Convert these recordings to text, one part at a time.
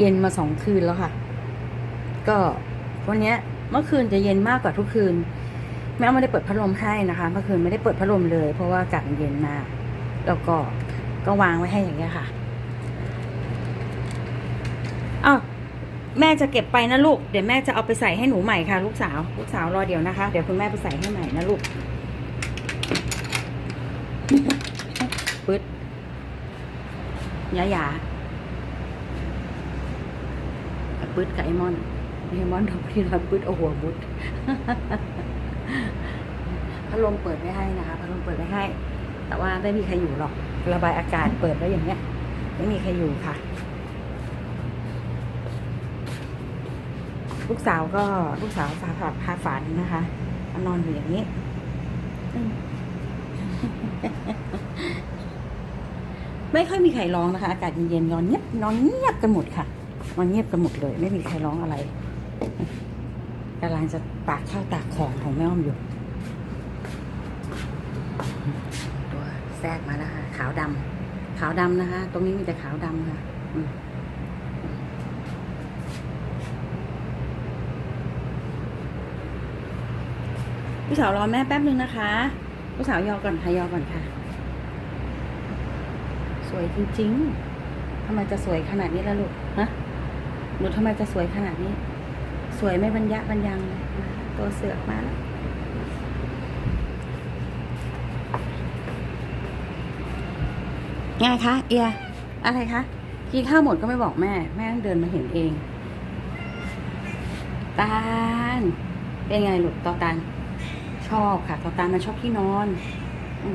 เย็นมาสองคืนแล้วค่ะ ก็วันนี้เมื่อคืนจะเย็นมากกว่าทุกคืน แม่ไม่ได้เปิดพัดลมให้นะคะ เมื่อคืนไม่ได้เปิดพัดลมเลย เพราะว่าอากาศมันเย็นมาก แล้วก็ก็วางไว้ให้อย่างเงี้ยค่ะอ้าวแม่จะเก็บไปนะลูก เดี๋ยวแม่จะเอาไปใส่ให้หนูใหม่ค่ะ ลูกสาว ลูกสาวรอเดี๋ยวนะคะ เดี๋ยวคุณแม่ไปใส่ให้ใหม่นะลูกปึ๊ดยายา ปึ๊ดกับไอมอนไอมอนทำที่เราปึ๊ดเอาหัวบุดพัดลมเปิดไม่ให้นะคะพัดลมเปิดไม่ให้ แต่ว่าไม่มีใครอยู่หรอก ระบายอากาศเปิดไว้อย่างเงี้ย ไม่มีใครอยู่ค่ะ ลูกสาวก็ลูกสาวฝาฝาพาฝันนะคะนอนอยู่อย่างนี้ไม่ค่อยมีใครร้องนะคะ อากาศเย็นๆนอนเงียบนอนเงียบกันหมดค่ะ นอนเงียบกันหมดเลย ไม่มีใครร้องอะไรกำลังจะตากข้าวตากของของแม่อ้อมอยู่ ตัวแทรกมาแล้วค่ะ ขาวดำขาวดำนะคะ ตรงนี้มีแต่ขาวดำค่ะอืมลูกสาวรอแม่แป๊บนึงนะคะลูกสาวยอก่อนค่ะยอก่อนค่ะ สวยจริงๆทำไมจะสวยขนาดนี้ล่ะลูกฮะ หนูทำไมจะสวยขนาดนี้ สวยไม่บรรยะบรรยังเลยตัวเสือกมาแล้วไงคะเอีย อะไรคะกินข้าวหมดก็ไม่บอกแม่ แม่ต้องเดินมาเห็นเองตาลเป็นไงลูกตอตาลชอบค่ะตอตาลมันชอบที่นอนอ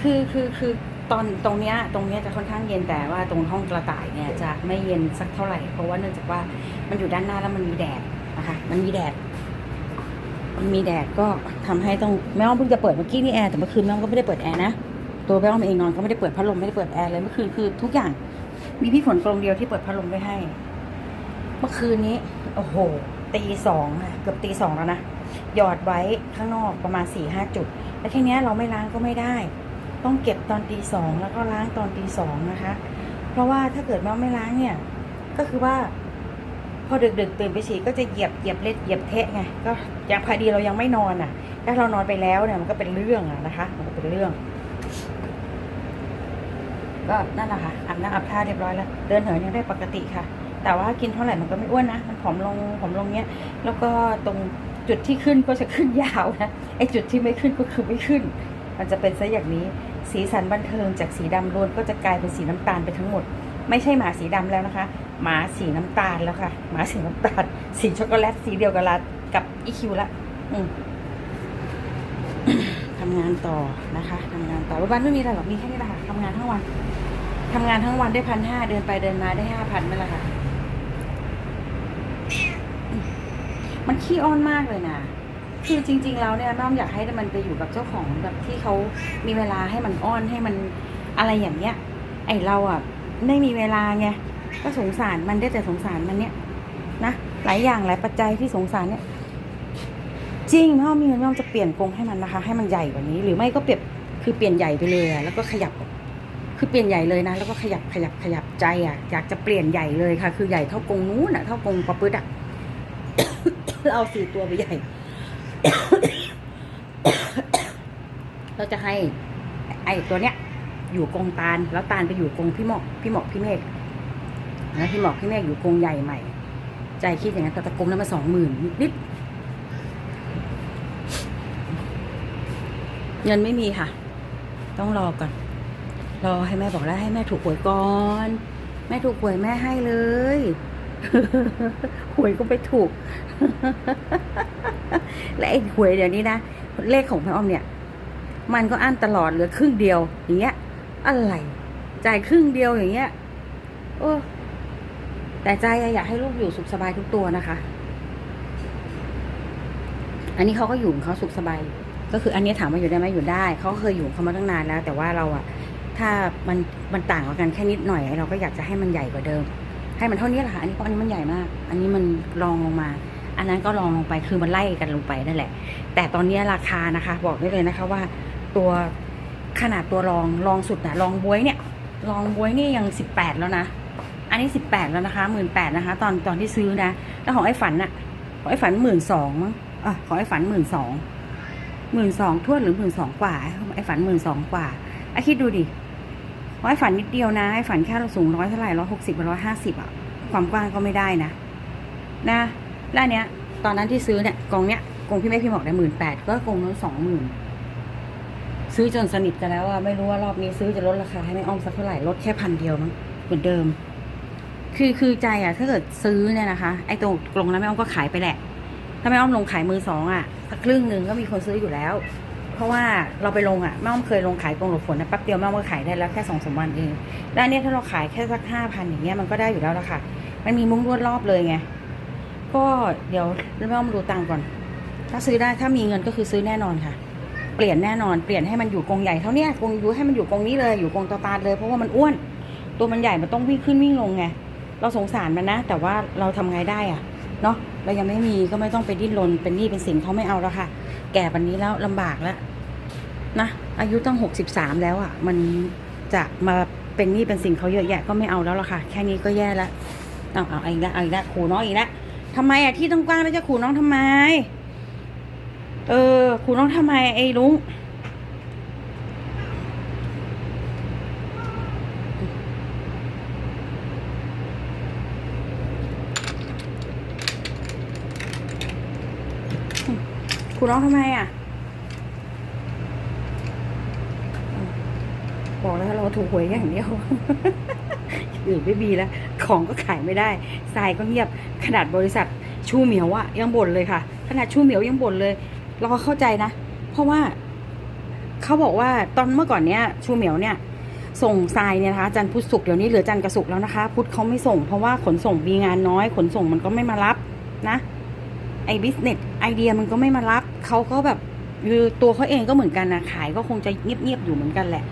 คือคือคือ ตอนตรงเนี้ยตรงเนี้ยจะค่อนข้างเย็นแต่ว่าตรงห้องกระต่ายเนี่ยจะไม่เย็นสักเท่าไหร่ เพราะว่าเนื่องจากว่ามันอยู่ด้านหน้าแล้วมันมีแดดนะคะมันมีแดดมันมีแดดก็ทำให้ต้องแม่อ้อมเพิ่งจะเปิดเมื่อกี้นี่แอร์แต่เมื่อคืนแม่อ้อมก็ไม่ได้เปิดแอร์นะตัวแม่อ้อมเองนอนก็ไม่ได้เปิดพัดลมไม่ได้เปิดแอร์เลยเมื่อคืนคือทุกอย่าง มีพี่ฝนกลมเดียวที่เปิดพัดลมไว้ให้ เมื่อคืนนี้โอ้โหตีสองค่ะเกือบตีสองแล้วนะหยอดไว้ข้างนอกประมาณสี่ห้าจุด แล้วทีเนี้ยเราไม่ล้างก็ไม่ได้ ต้องเก็บตอนตีสองแล้วก็ล้างตอนตีสองนะคะ เพราะว่าถ้าเกิดว่าไม่ล้างเนี่ย ก็คือว่า พอดึกๆตื่นไปฉี่ก็จะเหยียบเหยียบเล็ดเหยียบเทะไงก็ยังพอดีเรายังไม่นอนอะ ถ้าเรานอนไปแล้วเนี่ยมันก็เป็นเรื่องอะนะคะ มันก็เป็นเรื่อง ก็นั่นแหละค่ะอาบน้ำอาบท่าเรียบร้อยแล้วเดินเหินยังได้ปกติค่ะ แต่ว่ากินเท่าไหร่มันก็ไม่อ้วนนะมันผอมลงผอมลงเนี้ย แล้วก็ตรงจุดที่ขึ้นก็จะขึ้นยาวนะไอ้จุดที่ไม่ขึ้นก็คือไม่ขึ้น มันจะเป็นซะอย่างนี้ สีสันบันเทิงจากสีดำล้วนก็จะกลายเป็นสีน้ำตาลไปทั้งหมด ไม่ใช่หมาสีดำแล้วนะคะ หมาสีน้ำตาลแล้วค่ะ หมาสีน้ำตาล สีช็อกโกแลตสีเดียวกับลากับอีคิวละ อืมทำงานต่อนะคะทำงานต่อวันไม่มีอะไรหรอก มีแค่นี้แหละค่ะทำงานทั้งวันทำงานทั้งวันได้พันห้าเดินไปเดินมาได้ห้าพันนั่นแหละค่ะ มันขี้อ้อนมากเลยนะ คือจริง ๆ แล้วเนี่ยแม่อ้อมอยากให้มันไปอยู่กับเจ้าของแบบที่เขามีเวลาให้มันอ้อนให้มันอะไรอย่างเงี้ย ไอเราอะไม่มีเวลาไงก็สงสารมันได้แต่สงสารมันเนี่ยนะหลายอย่างหลายปัจจัยที่สงสารเนี่ย จริงแม่อ้อมมีเงินแม่อ้อมจะเปลี่ยนกรงให้มันนะคะ ให้มันใหญ่กว่านี้ หรือไม่ก็เปรียบคือเปลี่ยนใหญ่ไปเลยอะแล้วก็ขยับคือเปลี่ยนใหญ่เลยนะ แล้วก็ขยับขยับขยับใจอะอยากจะเปลี่ยนใหญ่เลยค่ะ คือใหญ่เท่ากรงนู้นอะเท่ากรงปะปืดอะเอาสี่ตัวไปใหญ่ เราจะให้ ไอ้ตัวเนี้ย อยู่กรงตาลแล้วตาลไปอยู่กรงพี่หมอกพี่หมอกพี่เมฆแล้วพี่หมอกพี่เมฆอยู่กรงใหญ่ใหม่ ใจคิดอย่างนั้นแต่ตะกรงนั้นมาสองหมื่นนิดเงินไม่มีค่ะ ต้องรอก่อน รอให้แม่บอกแล้วให้แม่ถูกหวยก่อน แม่ถูกหวยแม่ให้เลย หวยก็ไปถูก และไอ้หวยเดี๋ยวนี้นะเลขของพ่ออ้อมเนี่ย มันก็อั้นตลอดเหลือครึ่งเดียว อย่างเงี้ย อะไร จ่ายครึ่งเดียวอย่างเงี้ยโอ้แต่ใจอยากให้ลูกอยู่สุขสบายทุกตัวนะคะ อันนี้เขาก็อยู่เขาสุขสบาย ก็คืออันนี้ถามว่าอยู่ได้ไหมอยู่ได้ เขาเคยอยู่เขามาตั้งนานแล้ว แต่ว่าเราอะถ้ามันมันต่างกันแค่นิดหน่อยเราก็อยากจะให้มันใหญ่กว่าเดิม ให้มันเท่านี้แหละค่ะอันนี้เพราะอันนี้มันใหญ่มาก อันนี้มันรองลงมา อันนั้นก็รองลงไปคือมันไล่กันลงไปนั่นแหละ แต่ตอนนี้ราคานะคะ บอกได้เลยนะคะว่าตัวขนาดตัวรองรองสุดนะรองบวยเนี่ยลองบวยนี่ยังสิบแปดแล้วนะ อันนี้สิบแปดแล้วนะคะหมื่นแปดนะคะ ตอนตอนที่ซื้อนะ แล้วของไอ้ฝันอะของไอ้ฝันหมื่นสองมั้งอะของไอ้ฝันหมื่นสองหมื่นสองทวหรือหมื่นสองกว่า ไอ้ฝันหมื่นสองกว่าไอ้คิดดูดิของไอ้ฝันนิดเดียวนะไอ้ฝันแค่เราสูงร้อยเท่าไหร่ร้อยหกสิบร้อยห้าสิบอะความกว้างก็ไม่ได้นะ นะ แล้วอันเนี้ย ตอนนั้นที่ซื้อเนี่ยกองเนี้ยกองพี่แม่พี่บอกได้หมื่นแปดก็กองนู้นสองหมื่นซื้อจนสนิทกันแล้วอะไม่รู้ว่ารอบนี้ซื้อจะลดราคาให้แม่อ้อมสักเท่าไหร่ลดแค่พันเดียวมั้งเหมือนเดิม คือคือใจอะถ้าเกิดซื้อเนี่ยนะคะ ไอ้ตรงกรงแล้วแม่อ้อมก็ขายไปแหละ ถ้าแม่อ้อมลงขายมือสองอะสักครึ่งหนึ่งก็มีคนซื้ออยู่แล้ว เพราะว่าเราไปลงอะแม่อ้อมเคยลงขายกรงหลบฝนนะแป๊บเดียวแม่อ้อมก็ขายได้แล้วแค่สองสามวันเองแล้วอันเนี้ยถ้าเราขายแค่สักห้าพันอย่างเงี้ยมันก็ได้อยู่แล้วละค่ะ มันมีมุ้งลวดรอบเลยไง ก็เดี๋ยวแม่อ้อมดูตังก่อน ถ้าซื้อได้ถ้ามีเงินก็คือซื้อแน่นอนค่ะ เปลี่ยนแน่นอนเปลี่ยนให้มันอยู่กรงใหญ่เท่านี้กรงอยู่ให้มันอยู่กรงนี้เลยอยู่กรงตาตาเลยเพราะว่ามันอ้วน ตัวมันใหญ่มันต้องวิ่งขึ้นวิ่งลงไงเราสงสารมันนะ แต่ว่าเราทำไงได้อะเนาะเรายังไม่มีก็ไม่ต้องไปดิ้นรนเป็นหนี้เป็นสินเขาไม่เอาแล้วค่ะ แก่ปันนี้แล้วลำบากแล้วนะอายุตั้งหกสิบสามแล้วอะ่ะ มันจะมาเป็นหนี้เป็นสินเขาเยอะแยะก็ไม่เอาแล้วล่ะค่ะ แค่นี้ก็แย่ล้วเอาเอาอีกแล้วเอาอีกล้วขู่น้องอีกล้ว ทำไมอะที่ต้องกว้างแล้วจะขู่น้องทำไม เออ ขู่น้องทำไมไอ้ลุงคุณร้องทำไมอะ บอกแล้วเราถูกหวยอย่างเดียว อื่นไม่มีแล้ว ของก็ขายไม่ได้ทรายก็เงียบขนาดบริษัทชูเหมียวอะยังบ่นเลยค่ะ ขนาดชูเหมียวยังบ่นเลย เราก็เข้าใจนะ เพราะว่าเขาบอกว่าตอนเมื่อก่อนเนี้ยชูเหมียวเนี่ยส่งทรายเนี่ยนะคะจันพุธศุกเดี๋ยวนี้เหลือจันทร์กับศุกแล้วนะคะ พุธเขาไม่ส่งเพราะว่าขนส่งมีงานน้อย ขนส่งมันก็ไม่มารับนะไอ้บิสเนสไอเดียมันก็ไม่มารับเขาก็แบบคือตัวเขาเองก็เหมือนกันนะขายก็คงจะเงียบๆอยู่เหมือนกันแหละ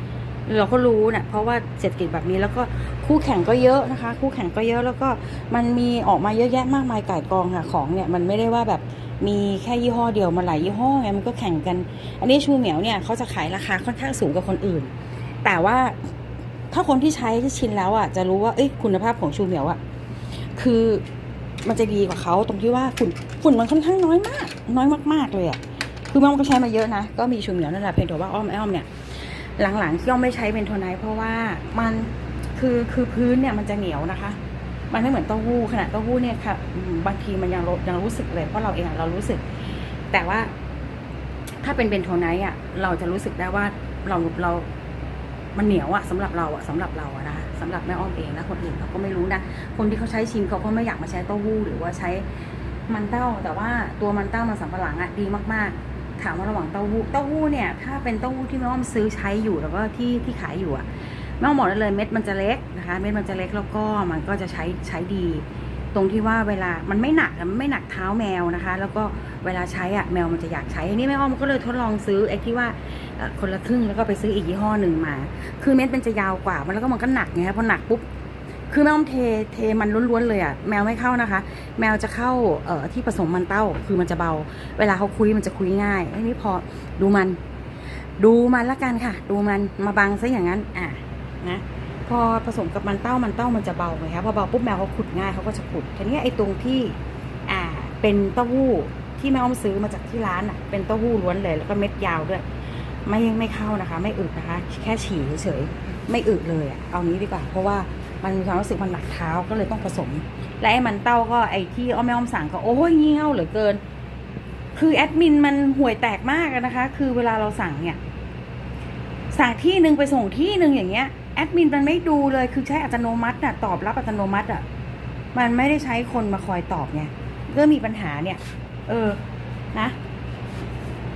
เราก็รู้นะเพราะว่าเศรษฐกิจแบบนี้แล้วก็คู่แข่งก็เยอะนะคะ คู่แข่งก็เยอะแล้วก็มันมีออกมาเยอะแยะมากมายก่ายกองค่ะของเนี่ยมันไม่ได้ว่าแบบมีแค่ยี่ห้อเดียวมาหลายยี่ห้อไงมันก็แข่งกัน อันนี้ชูเหมียวเนี่ยเขาจะขายราคาค่อนข้างสูงกว่าคนอื่น แต่ว่าถ้าคนที่ใช้ที่ชินแล้วอะจะรู้ว่าเอ้ยคุณภาพของชูเหมียวอะคือมันจะดีกว่าเขาตรงที่ว่าฝุ่นฝุ่นมันค่อนข้างน้อยมาก น้อยมากๆเลยอะคือมันก็ใช้มาเยอะนะ ก็มีชูเหมียวนั่นแหละเพียงแต่ว่าอ้อมไออ้อมเนี่ย หลังๆที่อ้อมไม่ใช้เป็นโทนไนท์เพราะว่ามันคือคือพื้นเนี่ยมันจะเหนียวนะคะ มันไม่เหมือนเต้าหู้ขนาดเต้าหู้เนี่ยค่ะบางทีมันยังยังรู้สึกเลยเพราะเราเองเรารู้สึก แต่ว่า ถ้าเป็นเบนโทไนท์อะเราจะรู้สึกได้ว่าเราเรามันเหนียวอะสำหรับเราอะสำหรับเราอะนะคะสำหรับแม่อ้อมเองนะคนอื่นเขาก็ไม่รู้นะคนที่เขาใช้ชินเขาก็ไม่อยากมาใช้เต้าหู้หรือว่าใช้มันเต้า แต่ว่าตัวมันเต้ามันสำปะหลังอะดีมากๆ ถามว่าระหว่างเต้าหู้เต้าหู้เนี่ยถ้าเป็นเต้าหู้ที่แม่อ้อมซื้อใช้อยู่แล้วก็ที่ที่ขายอยู่อะแม่อ้อมบอกได้เลยเม็ดมันจะเล็กนะคะเม็ดมันจะเล็กแล้วก็มันก็จะใช้ใช้ดี ตรงที่ว่าเวลามันไม่หนักอะมันไม่หนักเท้าแมวนะคะ แล้วก็เวลาใช้อะแมวมันจะอยากใช้อันนี้แม่อ้อมก็เลยทดลองซื้อไอ้ที่ว่าคนละครึ่งแล้วก็ไปซื้ออีกยี่ห้อหนึ่งมา คือเม็ดมันจะยาวกว่ามันแล้วก็มันก็หนักไงพอหนักปุ๊บ คือแม่อ้อมเทเทมันล้วนๆเลยอะแมวไม่เข้านะคะ แมวจะเข้าเอ่อที่ผสมมันเต้าคือมันจะเบา เวลาเขาคุยมันจะคุยง่ายไอ้นี่พอดูมัน ดูมันละกันค่ะ ดูมันมาบังซะอย่างนั้นอะนะพอผสมกับมันเต้ามันเต้ามันจะเบาไงคะพอเบาปุ๊บแมวเขาขุดง่ายเขาก็จะขุดทีนี้ไอ้ตรงที่อ่าเป็นเต้าหู้ที่แม่อ้อมซื้อมาจากที่ร้านอะเป็นเต้าหู้ล้วนเลยแล้วก็เม็ดยาวด้วย ไม่ไม่เข้านะคะ ไม่อึนะคะ แค่ฉี่เฉยไม่อึเลยอะเอานี้ดีกว่า เพราะว่า มันมีความรู้สึกมันหนักเท้าก็เลยต้องผสม และไอ้มันเต้าก็ไอ้ที่อ้อมแม่อ้อมสั่งก็โอ้ยเงี้ยวเหลือเกิน คือแอดมินมันห่วยแตกมากนะคะ คือเวลาเราสั่งเนี่ย สั่งที่หนึ่งไปส่งที่หนึ่งอย่างเงี้ยแอดมินมันไม่ดูเลยคือใช้อัตโนมัติน่ะตอบรับอัตโนมัติอะมันไม่ได้ใช้คนมาคอยตอบไงก็มีปัญหาเนี่ย เออ นะ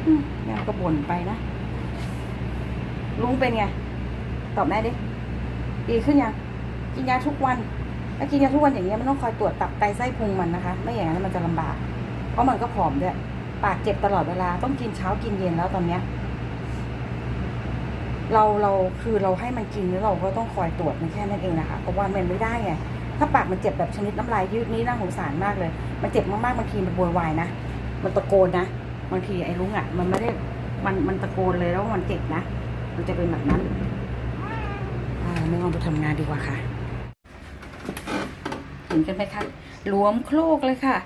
อืมแมวก็บ่นไปนะลุงเป็นไง ตอบแม่ดิ ดีขึ้นยัง กินยาทุกวัน ถ้ากินยาทุกวันอย่างเงี้ยมันต้องคอยตรวจตับไตไส้พุงมันนะคะ ไม่อย่างนั้นมันจะลำบาก เพราะมันก็ผอมด้วย ปากเจ็บตลอดเวลา ต้องกินเช้ากินเย็นแล้วตอนเนี้ย เราเราคือเราให้มันกินแล้วเราก็ต้องคอยตรวจมันแค่นั้นเองนะคะเพราะว่ามันไม่ได้ไง ถ้าปากมันเจ็บแบบชนิดน้ำลายยืดนี่น่าสงสารมากเลย มันเจ็บมากๆบางทีมันโวยวายนะ มันตะโกนนะ บางทีไอ้ลุงอะ มันไม่ได้ มันมันตะโกนเลยแล้วมันเจ็บนะ มันจะเป็นแบบนั้นอ่าแม่อ้อมไปทำงานดีกว่าค่ะ นกันไหมคะหลวมโคลกเลยค่ะ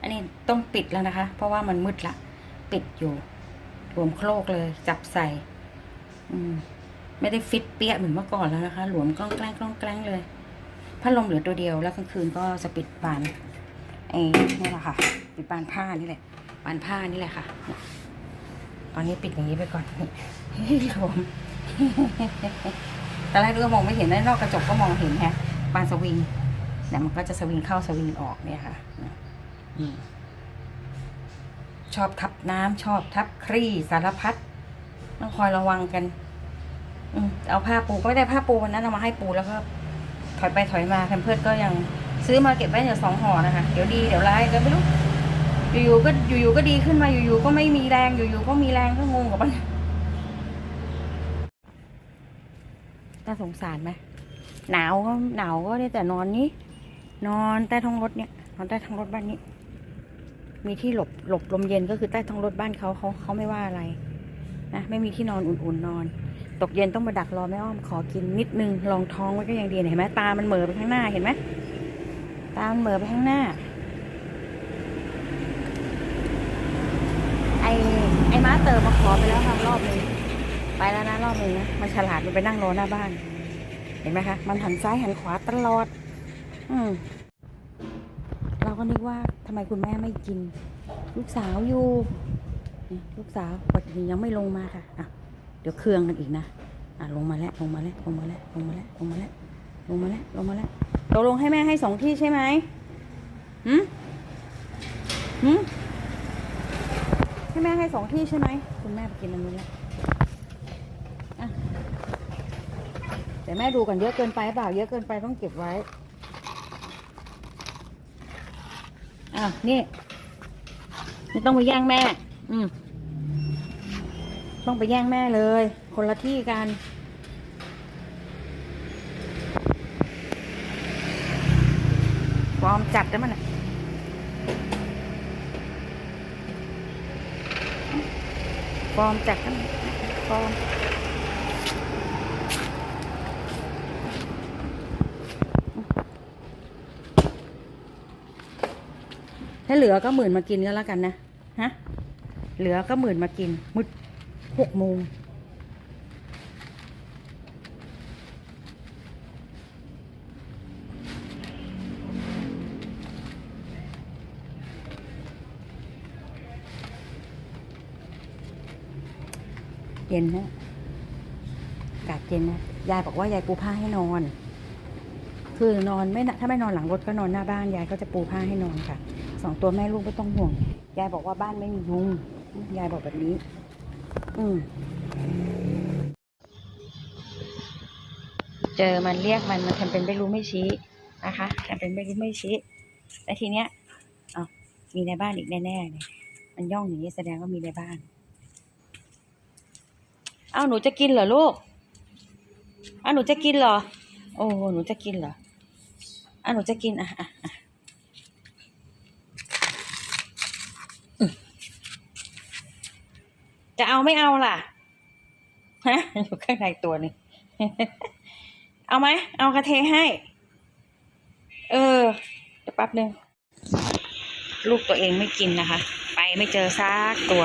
อันนี้ต้องปิดแล้วนะคะ เพราะว่ามันมืดละ ปิดอยู่หลวมโคลกเลย จับใส่ อืม ไม่ได้ฟิตเปี้ยเหมือนเมื่อก่อนแล้วนะคะ หลวมกล้องแกล้งกล้องแกล้งเลยพัดลมเหลือตัวเดียวแล้วกลางคืนก็จะปิดบานไอ้นี่แหละค่ะ ปิดบานผ้านี่แหละบานผ้านี่แหละค่ะ ตอนนี้ปิดอย่างนี้ไปก่อนหลวมตอนแรกก็มองไม่เห็นนะนอกกระจกก็มองเห็นแฮะบานสวิง เนี่ยมันก็จะสวิงเข้าสวิงออกเนี่ยค่ะอชอบทับน้ำชอบทับครี่สารพัดต้องคอยระวังกัน อืเอาผ้าปูก็ไม่ได้ผ้าปูวันนั้นเอามาให้ปูแล้วก็ ถอยไปถอยมาแพมเพิร์ดก็ยังซื้อมาเก็บไว้เดี๋ยวสองห่อนะคะ เดี๋ยวดีเดี๋ยวร้ายก็ไม่รู้ อยู่ๆก็อยู่ๆก็ดีขึ้นมาอยู่ๆก็ไม่มีแรงอยู่ๆก็มีแรงก็งงกับมันน่าสงสารไหมหนาวก็หนาวก็ได้แต่นอนนี้ นอนใต้ท้องรถเนี่ยนอนใต้ท้องรถบ้านนี้ มีที่หลบหลบลมเย็นก็คือใต้ท้องรถบ้านเขาเขาเขาไม่ว่าอะไรนะไม่มีที่นอนอุ่นๆนอน ตกเย็นต้องมาดักรอแม่อ้อมขอกินนิดนึงลองท้องไว้ก็ยังดีเห็นไหมตามันเหม่อไปข้างหน้าเห็นไหมตามันเหม่อไปข้างหน้าไอไอม้าเติมมาขอไปแล้วค่ะรอบหนึงไปแล้วนะรอบหนึงนะมันฉลาดมันไปนั่งรอหน้าบ้าน เห็นไหมคะมันหันซ้ายหันขวาตลอด เราก็นึกว่าทำไมคุณแม่ไม่กิน ลูกสาวอยู่ลูกสาวปัจจุบันยังไม่ลงมาค่ะอะ เดี๋ยวเครื่องกันอีกนะอะลงมาแล้วลงมาแล้วลงมาแล้วลงมาแล้วลงมาแล้วลงมาแล้วลงมาแล้วตกลงให้แม่ให้สองที่ใช่ไหมหืมหืมให้แม่ให้สองที่ใช่ไหมคุณแม่ไปกินอันนู้นแล้วอะแต่แม่ดูก่อนเยอะเกินไปเปล่า เยอะเกินไปต้องเก็บไว้ อ้าวนี่ไม่ต้องไปแย่งแม่ อืมต้องไปแย่งแม่เลย คนละที่กันฟอร์มจัดได้มันน่ะฟอมจัดกันฟอร์ม ถ้าเหลือก็หมื่นมากินก็แล้วกันนะฮะเหลือก็หมื่นมากินมุดหกโมงเย็นนะอากาศเย็นนะ ยายบอกว่ายายปูผ้าให้นอน คือนอนไม่ถ้าไม่นอนหลังรถก็นอนหน้าบ้าน ยายก็จะปูผ้าให้นอนค่ะ สองตัวแม่ลูกไม่ต้องห่วง ยายบอกว่าบ้านไม่มียุง ยายบอกแบบนี้ อืมเจอมันเรียกมันมันทำเป็นไม่รู้ไม่ชี้นะคะทำเป็นไม่รู้ไม่ชี้แต่ทีเนี้ยอ๋อมีในบ้านอีกแน่ๆเลยมันย่องอย่างนี้แสดงว่ามีในบ้าน เอ้าหนูจะกินเหรอลูกเอ้าหนูจะกินเหรอ โอ้หนูจะกินเหรอเอ้าหนูจะกินอะอะอะอืม จะเอาไม่เอาล่ะฮะอยู่ข้างในตัวนึงเอาไหมเอากระเทให้ เออเดี๋ยวแป๊บนึงลูกตัวเองไม่กินนะคะ ไปไม่เจอซากตัว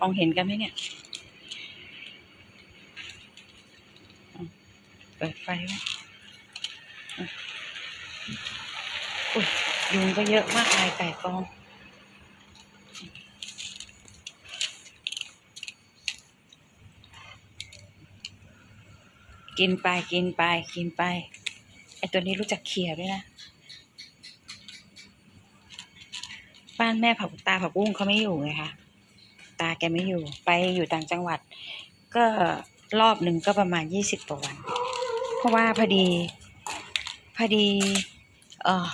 มองเห็นกันไหมเนี่ยเปิดไฟไว้อะอุ้ ยยุงก็เยอะมากมายไก่กองกินไปกินไปกินไปไอตัวนี้รู้จักเขี่ยด้วยนะ บ้านแม่ผักตาผักบุ้งเขาไม่อยู่ไงคะตาแกไม่อยู่ ไปอยู่ต่างจังหวัด ก็รอบหนึ่งก็ประมาณยี่สิบกว่าวัน เพราะว่าพอดี พอดี เออ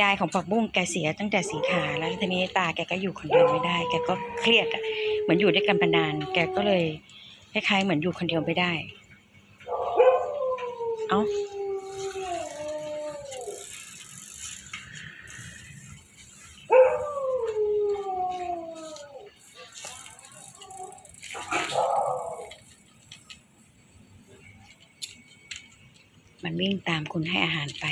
ยายของผักบุ้งแกเสียตั้งแต่สีขาแล้วทีนี้ตาแกก็อยู่คนเดียวไม่ได้ แกก็เครียดอะเหมือนอยู่ด้วยกันมานาน แกก็เลยคล้ายๆเหมือนอยู่คนเดียวไม่ได้ เอา้ามันวิ่งตามคุณให้อาหารไป